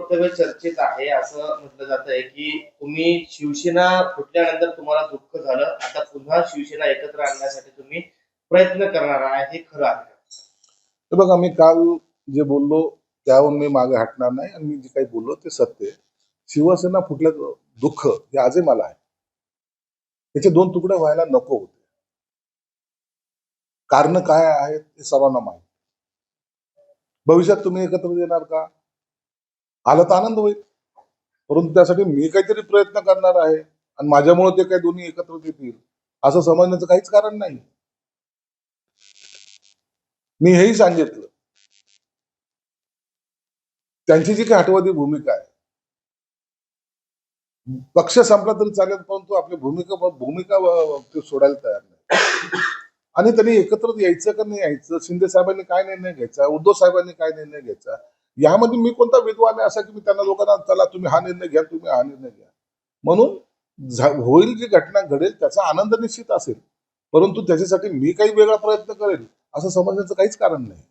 वक्तव्य चर्चेत आहे असं म्हटलं जात आहे की तुम्ही शिवसेना फुटल्यानंतर तुम्हाला दुःख झालं आता पुन्हा शिवसेना एकत्र आणण्यासाठी तुम्ही प्रयत्न करणार आहे हे खरं आहे तर बघा मी काल जे बोललो त्याहून मी मागे हटणार नाही आणि मी जे काही बोललो ते सत्य आहे. शिवसेना फुटल्याचं दुःख हे आजही मला आहे. त्याचे दोन तुकडे व्हायला नको होते. कारण काय आहेत हे सर्वांना माहीत. भविष्यात तुम्ही एकत्र येणार का? आलं तर आनंद होईल. परंतु त्यासाठी मी काहीतरी प्रयत्न करणार आहे आणि माझ्यामुळे ते काही दोन्ही एकत्र येतील असं समजण्याचं काहीच कारण नाही. मी हेही सांगितलं. त्यांची जी काही हटवादी भूमिका आहे. पक्ष संपला तरी चालेल परंतु आपली भूमिका भूमिका सोडायला तयार नाही. आणि त्यांनी एकत्र यायचं का नाही यायचं शिंदे साहेबांनी काय निर्णय घ्यायचा उद्धव साहेबांनी काय निर्णय घ्यायचा यामध्ये मी कोणता विद्वान आहे असा की मी त्यांना लोकांना चला तुम्ही हा निर्णय घ्या तुम्ही हा निर्णय घ्या. म्हणून होईल जी घटना घडेल त्याचा आनंद निश्चित असेल. परंतु त्याच्यासाठी मी काही वेगळा प्रयत्न करेल असं समजण्याचं काहीच कारण नाही.